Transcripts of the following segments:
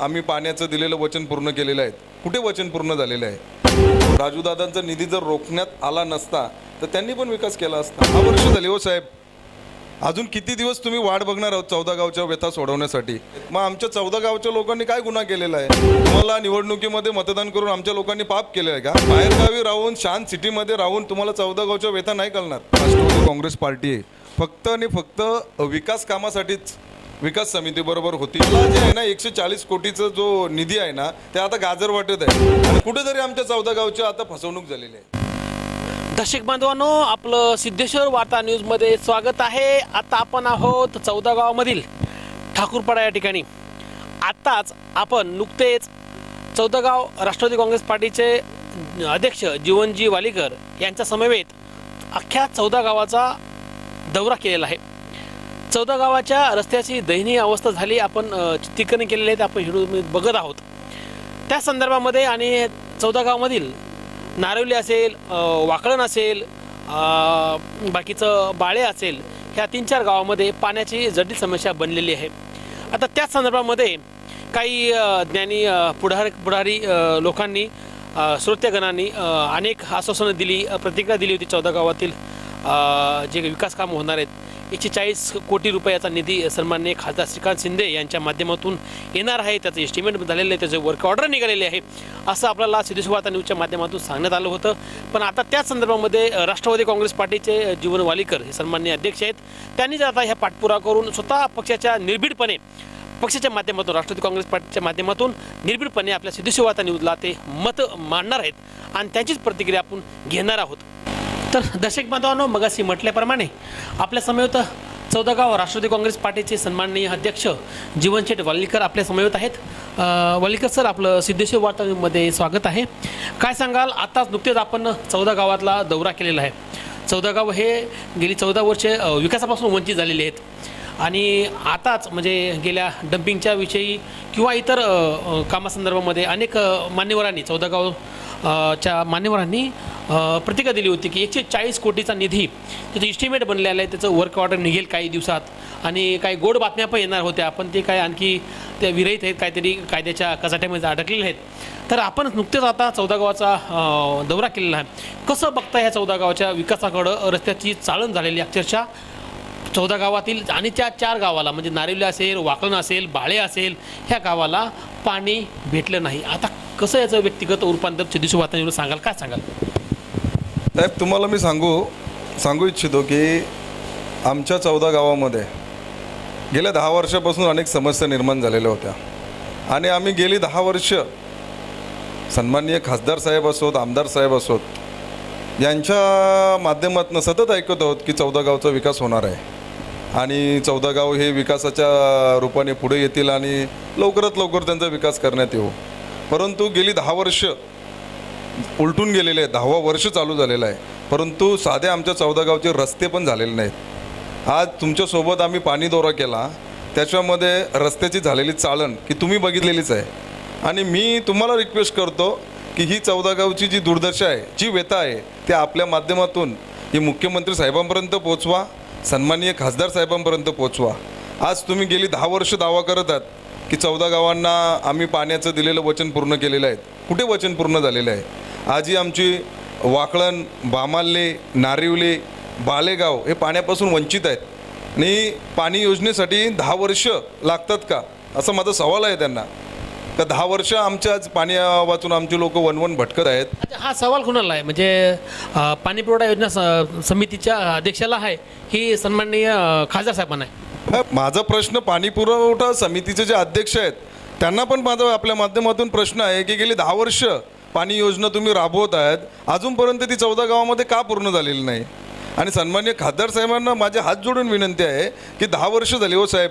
आम्ही पाण्याचं दिलेलं वचन पूर्ण केलेलं आहे. कुठे वचन पूर्ण झालेलं आहे? राजूदादांचा निधी जर रोखण्यात आला नसता तर त्यांनी पण विकास केला असता. हा वर्ष झाले हो साहेब. अजून किती दिवस तुम्ही वाट बघणार आहोत चौदा गावच्या व्यथा सोडवण्यासाठी? मग आमच्या चौदा गावच्या लोकांनी काय गुन्हा केलेला आहे? तुम्हाला निवडणुकीमध्ये मतदान करून आमच्या लोकांनी पाप केले आहे का? बाहेरगावी राहून शांत सिटीमध्ये राहून तुम्हाला चौदा गावच्या व्यथा नाही कळणार. राष्ट्रवादी काँग्रेस पार्टी आहे. फक्त आणि फक्त विकास कामासाठीच विकास समिती बरोबर होती. मला जे आहे ना एकशे चाळीस कोटीचा जो निधी आहे ना ते आता गाजर वाटत आहे. आणि कुठेतरी आमच्या चौदा गावची आता फसवणूक झालेली आहे. दर्शक बांधवांनो आपलं सिद्धेश्वर वार्ता न्यूजमध्ये स्वागत आहे. आता आपण आहोत चौदा गावामधील ठाकूरपाडा या ठिकाणी. आत्ताच आपण नुकतेच चौदा गाव राष्ट्रवादी काँग्रेस पार्टीचे अध्यक्ष जीवनजी वालीकर यांच्या समवेत अख्ख्या चौदा गावाचा दौरा केलेला आहे. चौदा गावाच्या रस्त्याची दयनीय अवस्था झाली. आपण अ, चित्रीकरण केलेले आहेत. आपण हिडू बघत आहोत. त्या संदर्भामध्ये आणि चौदा गावामधील नारवली असेल वाकळण असेल बाकीचं बाळे असेल ह्या तीन चार गावामध्ये पाण्याची जटिल समस्या बनलेली आहे. आता त्याच संदर्भामध्ये काही ज्ञानी पुढार पुढारी लोकांनी श्रोत्यगणांनी अनेक आश्वासनं दिली प्रतिक्रिया दिली होती चौदा गावातील जे विकास कामं होणार आहेत. एकशे चाळीस कोटी रुपयाचा निधी सन्मान्य खासदार श्रीकांत शिंदे यांच्या माध्यमातून येणार आहे. त्याचं एस्टिमेट झालेलं आहे. त्याचं वर्क ऑर्डर निघालेले आहे. असं आपल्याला सिद्धेश्वर न्यूजच्या माध्यमातून सांगण्यात आलं होतं. पण आता त्याच संदर्भामध्ये राष्ट्रवादी काँग्रेस पार्टीचे जीवन वालीकर हे सन्मान्य अध्यक्ष आहेत. त्यांनी जर आता ह्या पाठपुरा करून स्वतः पक्षाच्या निर्भीडपणे पक्षाच्या माध्यमातून राष्ट्रवादी काँग्रेस पार्टीच्या माध्यमातून निर्भीडपणे आपल्या सिद्धेश्वर न्यूजला ते मत मांडणार आहेत. आणि त्यांचीच प्रतिक्रिया आपण घेणार आहोत. तर दर्शक बांधवांनो मगाशी म्हटल्याप्रमाणे आपल्या समवेत चौदा गाव राष्ट्रवादी काँग्रेस पार्टीचे सन्माननीय अध्यक्ष जीवनशेठ वाल्लीकर आपल्या समवेत आहेत. वाल्लीकर सर आपलं सिद्धेश्वर वार्तामध्ये स्वागत आहे. काय सांगाल? आताच नुकतेच आपण चौदा गावातला दौरा केलेला आहे. चौदा गाव हे गेली चौदा वर्षे विकासापासून वंचित झालेले आहेत. आणि आताच म्हणजे गेल्या डम्पिंगच्या विषयी किंवा इतर कामासंदर्भामध्ये अनेक मान्यवरांनी चौदा गाव च्या मान्यवरांनी प्रतिका दिली होती की एकशे चाळीस कोटीचा निधी त्याचं इस्टिमेट बनलेला आहे त्याचं वर्क ऑर्डर निघेल काही दिवसात. आणि काही गोड बातम्या पण येणार होत्या पण ते काय आणखी त्या विरहित आहेत काहीतरी कायद्याच्या कचाट्यामध्ये अडकलेले आहेत. तर आपण नुकतेच आता चौदा गावाचा दौरा केलेला आहे. कसं बघता ह्या चौदा गावाच्या विकासाकडं? रस्त्याची चाळण झालेली अक्षरशः. चौदा गावातील आणि त्या चार गावाला म्हणजे नारिवली असेल वाकण असेल बाळे असेल ह्या गावाला पाणी भेटलं नाही. आता कसं याचं व्यक्तिगत रूपांतर सिद्धेश्वर वातावरण सांगाल? काय सांगाल? साहेब तुम्हाला मी सांगू सांगू इच्छितो की आमच्या चौदा गावामध्ये गेल्या दहा वर्षापासून अनेक समस्या निर्माण झालेल्या होत्या. आणि आम्ही गेली दहा वर्ष सन्माननीय खासदार साहेब असोत आमदार साहेब असोत यांच्या माध्यमातून सतत ऐकत आहोत की चौदा गावचा विकास होणार आहे. आणि चौदा गाव हे विकासाच्या रूपाने पुढे येतील आणि लवकरात लवकर त्यांचा विकास करण्यात येऊ. परंतु गेली दहा वर्ष उलटून गेलेले आहे दहावा वर्ष चालू झालेलं आहे. परंतु साधे आमच्या चौदा गावचे रस्ते पण झालेले नाहीत. आज तुमच्यासोबत आम्ही पाणी दौरा केला. त्याच्यामध्ये रस्त्याची झालेली चाळण की तुम्ही बघितलेलीच आहे. आणि मी तुम्हाला रिक्वेस्ट करतो की ही चौदा गावची जी दुर्दशा आहे जी व्यथा आहे ते आपल्या माध्यमातून ही मुख्यमंत्री साहेबांपर्यंत पोचवा सन्माननीय खासदार साहेबांपर्यंत पोचवा. आज तुम्ही गेली दहा वर्ष दावा करत आहात की चौदा गावांना आम्ही पाण्याचं दिलेलं वचन पूर्ण केलेलं आहे. कुठे वचन पूर्ण झालेलं आहे? आजही आमची वाकळण बामाल्ले नारिवले बालेगाव हे पाण्यापासून वंचित आहेत. आणि पाणी योजनेसाठी दहा वर्ष लागतात का? असा माझा सवाल आहे त्यांना. का दहा वर्ष आमच्या आज पाणी वाचून आमची लोक वनवन भटकत आहेत? हा सवाल कुणाला आहे? म्हणजे पाणी पुरवठा योजना स- समितीच्या अध्यक्षाला आहे ही सन्माननीय खासदार साहेबांना आहे. हा, माझा प्रश्न पाणी पुरवठा समितीचे जे अध्यक्ष आहेत त्यांना पण माझा आपल्या माध्यमातून प्रश्न आहे की गेली दहा वर्ष पाणी योजना तुम्ही राबवत आहेत अजूनपर्यंत ती चौदा गावामध्ये का पूर्ण झालेली नाही? आणि सन्मान्य खासदार साहेबांना माझे हात जोडून विनंती आहे की दहा वर्ष झाली हो साहेब.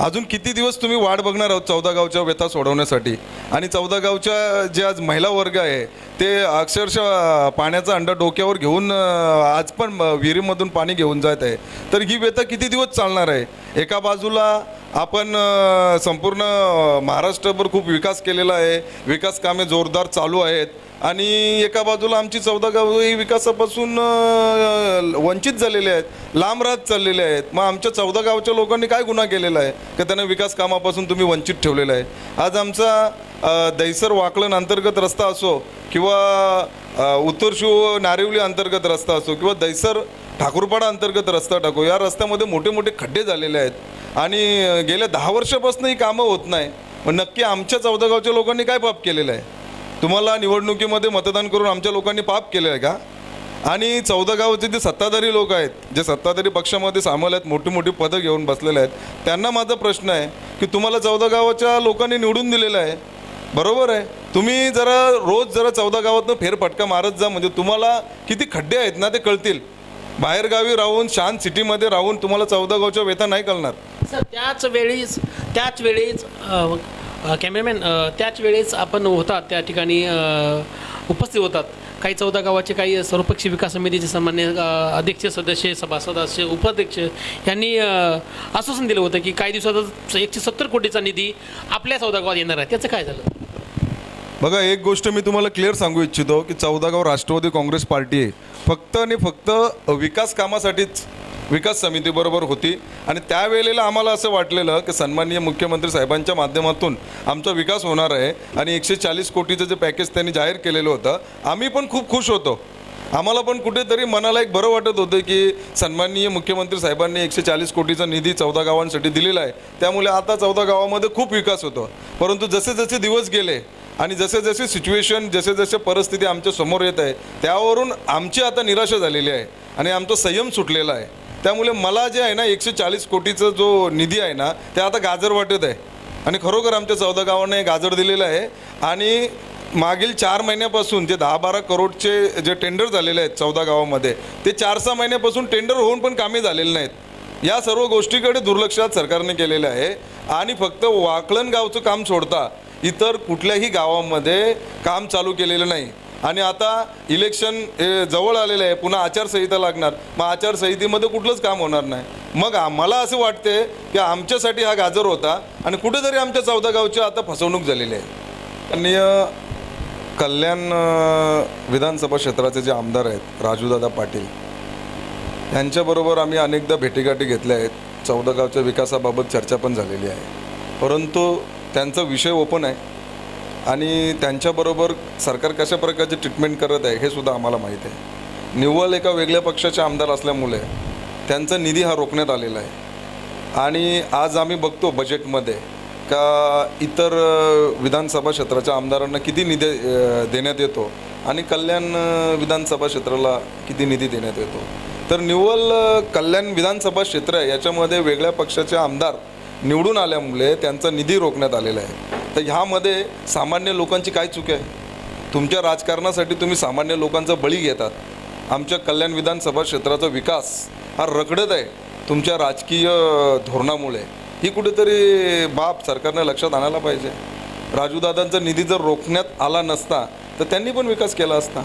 अजून किती दिवस तुम्ही वाट बघणार आहोत चौदा गावच्या व्यथा सोडवण्यासाठी? आणि चौदा गावच्या जे आज महिला वर्ग आहे ते अक्षरशः पाण्याचा अंडा डोक्यावर घेऊन आज पण विहिरीमधून पाणी घेऊन जात आहे. तर ही व्यथा किती दिवस चालणार आहे? एका बाजूला आपण संपूर्ण महाराष्ट्रभर खूप विकास केलेला आहे. विकास कामे जोरदार चालू आहेत. आणि एका बाजूला आमची चौदा गावं ही विकासापासून वंचित झालेले आहेत. लांब राहत चाललेले आहेत. मग आमच्या चौदा गावच्या लोकांनी काय गुन्हा केलेला आहे? की त्यांना विकास कामापासून तुम्ही वंचित ठेवलेला आहे? आज आमचा दहिसर वाकळण अंतर्गत रस्ता असो किंवा उत्तर शिव नारिवली अंतर्गत रस्ता असो किंवा दहिसर ठाकूरपाडा अंतर्गत रस्ता टाकू. या रस्त्यामध्ये मोठे मोठे खड्डे झालेले आहेत. आणि गेल्या दहा वर्षापासून ही कामं होत नाही. मग नक्की आमच्या चौदा गावच्या लोकांनी काय पाप केलेलं आहे? तुम्हाला निवडणुकीमध्ये मतदान करून आमच्या लोकांनी पाप केलं आहे का? आणि चौदा गावचे जे सत्ताधारी लोक आहेत जे सत्ताधारी पक्षामध्ये सामील आहेत मोठी मोठी पदं घेऊन बसलेले आहेत त्यांना माझा प्रश्न आहे की तुम्हाला चौदा गावाच्या लोकांनी निवडून दिलेलं आहे. बरोबर आहे? तुम्ही जरा रोज जरा चौदा गावातनं फेरफटका मारत जा म्हणजे तुम्हाला किती खड्डे आहेत ना ते कळतील. बाहेरगावी राहून शांत सिटीमध्ये राहून तुम्हाला चौदा गावच्या वेतन नाही कळणार. सर त्याच वेळीच त्याच वेळेस कॅमेरामॅन त्याच वेळेस आपण होतात त्या ठिकाणी उपस्थित होतात. काही चौदा गावाचे काही सर्वपक्षी विकास समितीचे सामान्य अध्यक्ष सदस्य सभासद असे उपाध्यक्ष यांनी आश्वासन दिलं होतं की काही दिवसातच एकशे सत्तर कोटीचा निधी आपल्या चौदा गावात येणार आहे. त्याचं काय झालं? बघा एक गोष्ट मी तुम्हाला क्लिअर सांगू इच्छितो की चौदागाव राष्ट्रवादी काँग्रेस पार्टी आहे. फक्त आणि फक्त विकास कामासाठीच विकास समितीबरोबर होती. आणि त्यावेळेला आम्हाला असं वाटलेलं की सन्माननीय मुख्यमंत्री साहेबांच्या माध्यमातून आमचा विकास होणार आहे आणि एकशे चाळीस कोटीचं जे पॅकेज त्यांनी जाहीर केलेलं होतं आम्ही पण खूप खुश होतो. आम्हाला पण कुठेतरी मनाला एक बरं वाटत होतं की सन्माननीय मुख्यमंत्री साहेबांनी एकशे चाळीस कोटीचा निधी चौदा गावांसाठी दिलेला आहे. त्यामुळे आता चौदा गावामध्ये खूप विकास होतो. परंतु जसे जसे दिवस गेले आणि जसे जसे सिच्युएशन जसे जसे परिस्थिती आमच्यासमोर येत आहे त्यावरून आमची आता निराशा झालेली आहे आणि आमचा संयम सुटलेला आहे. त्यामुळे मला जे आहे ना एकशे चाळीस कोटीचा जो निधी आहे ना ते आता गाजर वाटत आहे. आणि खरोखर आमच्या चौदा गावांना हे गाजर दिलेलं आहे. आणि मागील चार महिन्यापासून जे दहा बारा करोडचे जे टेंडर झालेले आहेत चौदा गावामध्ये ते चार सहा महिन्यापासून टेंडर होऊन पण कामे झालेले नाहीत. या सर्व गोष्टीकडे दुर्लक्षात सरकारने केलेलं आहे. आणि फक्त वाकळण गावचं काम सोडता इतर कुठल्याही गावामध्ये काम चालू केलेलं नाही. आणि आता इलेक्शन हे जवळ आलेलं आहे पुन्हा आचारसंहिता लागणार. मग आचारसंहितेमध्ये कुठलंच काम होणार नाही. मग आम्हाला असं वाटते की आमच्यासाठी हा गाजर होता आणि कुठेतरी आमच्या चौदा गावची आता फसवणूक झालेली आहे. आणि कल्याण विधानसभा क्षेत्राचे जे आमदार आहेत राजूदादा पाटील यांच्याबरोबर आम्ही अनेकदा भेटीगाठी घेतल्या आहेत. चौदा गावच्या विकासाबाबत चर्चा पण झालेली आहे. परंतु त्यांचा विषय ओपन आहे. आणि त्यांच्याबरोबर सरकार कशा प्रकारची ट्रीटमेंट करत आहे हे सुद्धा आम्हाला माहीत आहे. निव्वळ एका वेगळ्या पक्षाचे आमदार असल्यामुळे त्यांचा निधी हा रोखण्यात आलेला आहे. आणि आज आम्ही बघतो बजेटमध्ये का इतर विधानसभा क्षेत्राच्या आमदारांना किती निधी देण्यात येतो आणि कल्याण विधानसभा क्षेत्राला किती निधी देण्यात येतो. तर निव्वळ कल्याण विधानसभा क्षेत्र आहे याच्यामध्ये वेगळ्या पक्षाचे आमदार निवडून आल्यामुळे त्यांचा निधी रोखण्यात आलेला आहे. तर ह्यामध्ये सामान्य लोकांची काय चूक आहे? तुमच्या राजकारणासाठी तुम्ही सामान्य लोकांचा बळी घेतात. आमच्या कल्याण विधानसभा क्षेत्राचा विकास हा रखडत आहे तुमच्या राजकीय धोरणामुळे. ही कुठेतरी बाब सरकारने लक्षात आणायला पाहिजे. राजूदादांचा निधी जर रोखण्यात आला नसता तर त्यांनी पण विकास केला असता.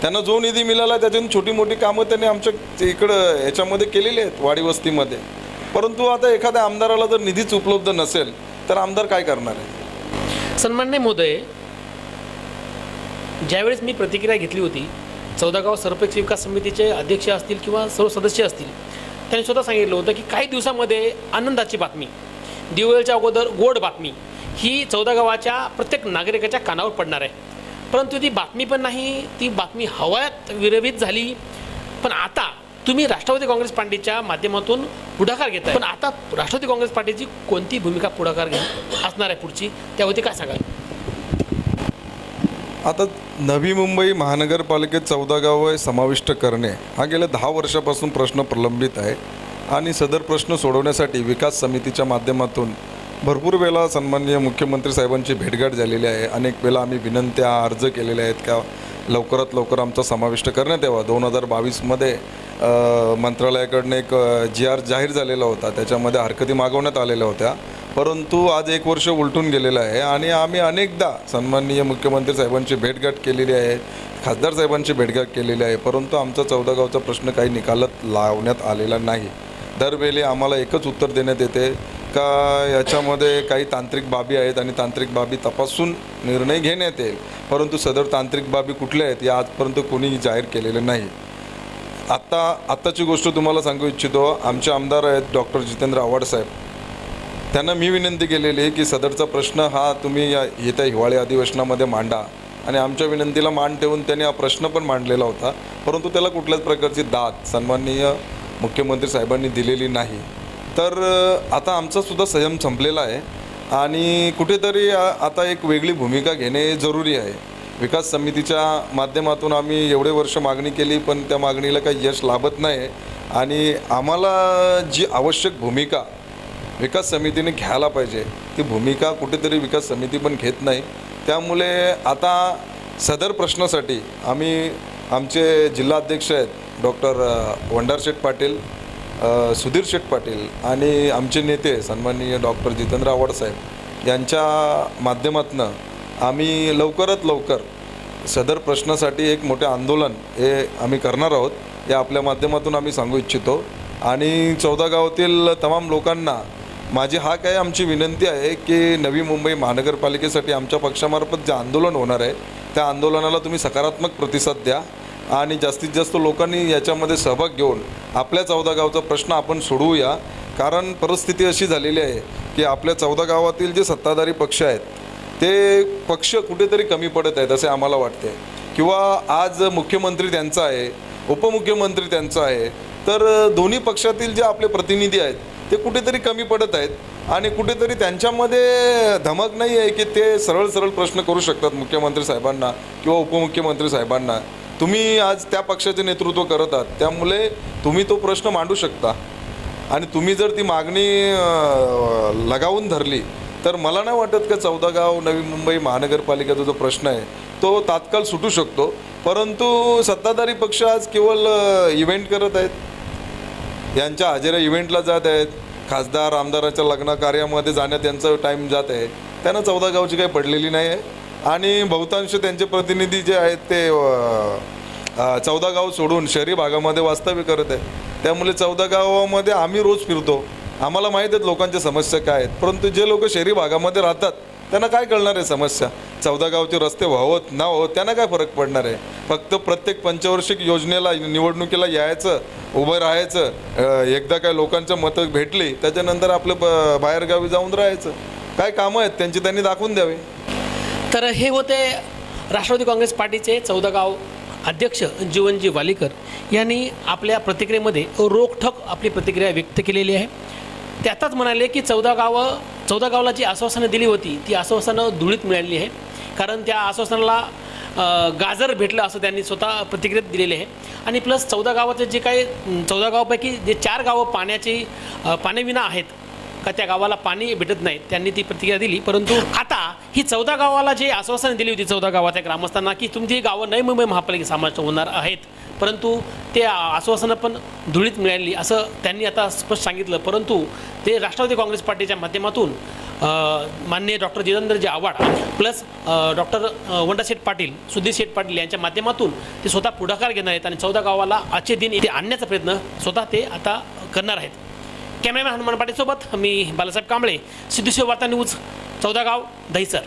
त्यांना जो निधी मिळाला त्याच्यातून छोटी मोठी कामं त्यांनी आमच्या इकडं याच्यामध्ये केलेली आहेत वाडी वस्तीमध्ये. परंतु आता एखाद्या आमदाराला जर निधीच उपलब्ध नसेल तर आमदार काय करणार आहे? सन्मान्य महोदय ज्यावेळेस मी प्रतिक्रिया घेतली होती चौदागाव सरपंच विकास समितीचे अध्यक्ष असतील किंवा सर्व सदस्य असतील त्यांनी स्वतः सांगितलं होतं की काही दिवसामध्ये आनंदाची बातमी दिवाळीच्या अगोदर गोड बातमी ही चौदा गावाच्या प्रत्येक नागरिकाच्या कानावर पडणार आहे. परंतु ती बातमी पण नाही ती बातमी हवायात विरहित झाली. पण आता तुम्ही राष्ट्रवादी काँग्रेस पार्टीच्या माध्यमातून पुढाकार घेताय. पण आता राष्ट्रवादी काँग्रेस पार्टीची कोणती भूमिका पुढाकार असणार आहे पुढची? त्यावरती काय सांगाल? आता नवी मुंबई महानगरपालिकेत चौदा गावं समाविष्ट करणे हा गेल्या दहा वर्षापासून प्रश्न प्रलंबित आहे आणि सदर प्रश्न सोडवण्यासाठी विकास समितीच्या माध्यमातून भरपूर वेळा सन्माननीय मुख्यमंत्री साहेबांची भेटगाठ झालेली आहे. अनेक वेळा आम्ही विनंत्या अर्ज केलेले आहेत का? लवकरात लवकर आमचा समाविष्ट करण्यात यावा. दोन हजार बावीसमध्ये मंत्रालयाकडनं एक जी आर जाहीर झालेला होता. त्याच्यामध्ये हरकती मागवण्यात आलेल्या होत्या. परंतु आज एक वर्ष उलटून गेलेलं आहे आणि आम्ही अनेकदा सन्माननीय मुख्यमंत्री साहेबांची भेटगाठ केलेली आहे खासदार साहेबांची भेटगाठ केलेली आहे परंतु आमचा चौदा गावचा प्रश्न काही निकालात लावण्यात आलेला नाही. दरवेळी आम्हाला एकच उत्तर देण्यात येते का याच्यामध्ये काही तांत्रिक बाबी आहेत आणि तांत्रिक बाबी तपासून निर्णय घेण्यात येईल. परंतु सदर तांत्रिक बाबी कुठल्या आहेत या आजपर्यंत कोणी जाहीर केलेलं नाही. आत्ता आत्ताची गोष्ट तुम्हाला सांगू इच्छितो. आमचे आमदार आहेत डॉक्टर जितेंद्र आव्हाड साहेब. त्यांना मी विनंती केलेली आहे की सदरचा प्रश्न हा तुम्ही या येत्या हिवाळी अधिवेशनामध्ये मांडा. आणि आमच्या विनंतीला मान ठेवून त्यांनी हा प्रश्न पण मांडलेला होता. परंतु त्याला कुठल्याच प्रकारची दाद सन्माननीय मुख्यमंत्री साहेबांनी दिलेली नाही. तर आता आमचासुद्धा संयम संपलेला आहे. आणि कुठेतरी आता एक वेगळी भूमिका घेणे जरुरी आहे. विकास समितीच्या माध्यमातून आम्ही एवढे वर्ष मागणी केली पण त्या मागणीला काही यश लाभत नाही. आणि आम्हाला जी आवश्यक भूमिका विकास समितीने घ्यायला पाहिजे ती भूमिका कुठेतरी विकास समिती पण घेत नाही. त्यामुळे आता सदर प्रश्नासाठी आम्ही आमचे जिल्हाध्यक्ष आहेत डॉक्टर वंडार शेठ पाटील सुधीर शेठ पाटील आणि आमचे नेते सन्माननीय डॉक्टर जितेंद्र आव्हाड साहेब यांच्या माध्यमातनं आम्ही लवकरात लवकर सदर प्रश्नासाठी एक मोठे आंदोलन हे आम्ही करणार आहोत. या आपल्या माध्यमातून आम्ही सांगू इच्छितो. आणि चौदा गावातील तमाम लोकांना माझी हा काय आमची विनंती आहे की नवी मुंबई महानगरपालिकेसाठी आमच्या पक्षामार्फत जे आंदोलन होणार आहे त्या आंदोलनाला तुम्ही सकारात्मक प्रतिसाद द्या आणि जास्तीत जास्त लोकांनी याच्यामध्ये सहभाग घेऊन आपल्या चौदा गावचा प्रश्न आपण सोडवूया. कारण परिस्थिती अशी झालेली आहे की आपल्या चौदा गावातील जे सत्ताधारी पक्ष आहेत ते पक्ष कुठेतरी कमी पडत आहेत असे आम्हाला वाटते किंवा आज मुख्यमंत्री त्यांचा आहे उपमुख्यमंत्री त्यांचा आहे तर दोन्ही पक्षातील जे आपले प्रतिनिधी आहेत ते कुठेतरी कमी पडत आहेत आणि कुठेतरी त्यांच्यामध्ये धमक नाही आहे की ते सरळ सरळ प्रश्न करू शकतात मुख्यमंत्री साहेबांना किंवा उपमुख्यमंत्री साहेबांना. तुम्ही आज त्या पक्षाचे नेतृत्व करत आहात त्यामुळे तुम्ही तो प्रश्न मांडू शकता. आणि तुम्ही जर ती मागणी लगावून धरली तर मला नाही वाटत का चौदा गाव नवी मुंबई महानगरपालिकेचा जो प्रश्न आहे तो तात्काळ सुटू शकतो. परंतु सत्ताधारी पक्ष आज केवळ इव्हेंट करत आहेत. यांच्या हजेऱ्या इव्हेंटला जात आहेत. खासदार आमदाराच्या लग्न कार्यामध्ये जाण्यात त्यांचा टाईम जात आहे. त्यांना चौदा गावची काही पडलेली नाही आहे. आणि बहुतांश त्यांचे प्रतिनिधी जे आहेत ते चौदा गाव सोडून शहरी भागामध्ये वास्तव्य करत आहे त्यामुळे चौदा गावामध्ये आम्ही रोज फिरतो. आम्हाला माहीत आहेत लोकांच्या समस्या काय आहेत. परंतु जे लोक शहरी भागामध्ये राहतात त्यांना काय कळणार आहे समस्या? चौदा गावचे रस्ते व्हावत ना व्हावत त्यांना काय फरक पडणार आहे? फक्त प्रत्येक पंचवर्षिक योजनेला निवडणुकीला यायचं उभं राहायचं एकदा काय लोकांचं मतं भेटली त्याच्यानंतर आपलं ब- बाहेरगावी जाऊन राहायचं. काय कामं आहेत त्यांची त्यांनी दाखवून द्यावे. तर हे होते राष्ट्रवादी काँग्रेस पार्टीचे चौदा गाव अध्यक्ष जीवनजी वालीकर यांनी आपल्या प्रतिक्रियेमध्ये रोखठोक आपली प्रतिक्रिया व्यक्त केलेली आहे. त्यातच म्हणाले की चौदा गावं चौदा गावला जी आश्वासनं दिली होती ती आश्वासनं धुळीत मिळाली आहे. कारण त्या आश्वासनाला गाजर भेटलं असं त्यांनी स्वतः प्रतिक्रियेत दिलेले आहे. आणि प्लस चौदा गावाचे जे काही चौदा गावापैकी जे चार गावं पाण्याची पाण्याविना आहेत का त्या गावाला पाणी भेटत नाही त्यांनी ती प्रतिक्रिया दिली. परंतु आता ही चौदा गावाला जे आश्वासन दिली होती चौदा गावाच्या ग्रामस्थांना की तुमची गावं नवी मुंबई महापालिका समाविष्ट होणार आहेत. परंतु ते आश्वासनं पण धुळीत मिळाली असं त्यांनी आता स्पष्ट सांगितलं. परंतु ते राष्ट्रवादी काँग्रेस पार्टीच्या माध्यमातून मान्य माननीय doctor Jitendraji Awhad plus doctor Vandasheth Patil Sudhir Sheth Patil यांच्या माध्यमातून ते स्वतः पुढाकार घेणार आहेत आणि चौदा गावाला आजचे दिन इथे आणण्याचा प्रयत्न स्वतः ते आता करणार आहेत. कॅमेरामॅन हनुमान पाटीलसोबत मी बालासाहेब कांबळे सिद्धेश्वर वार्ता न्यूज चौदा गाव दहिसर.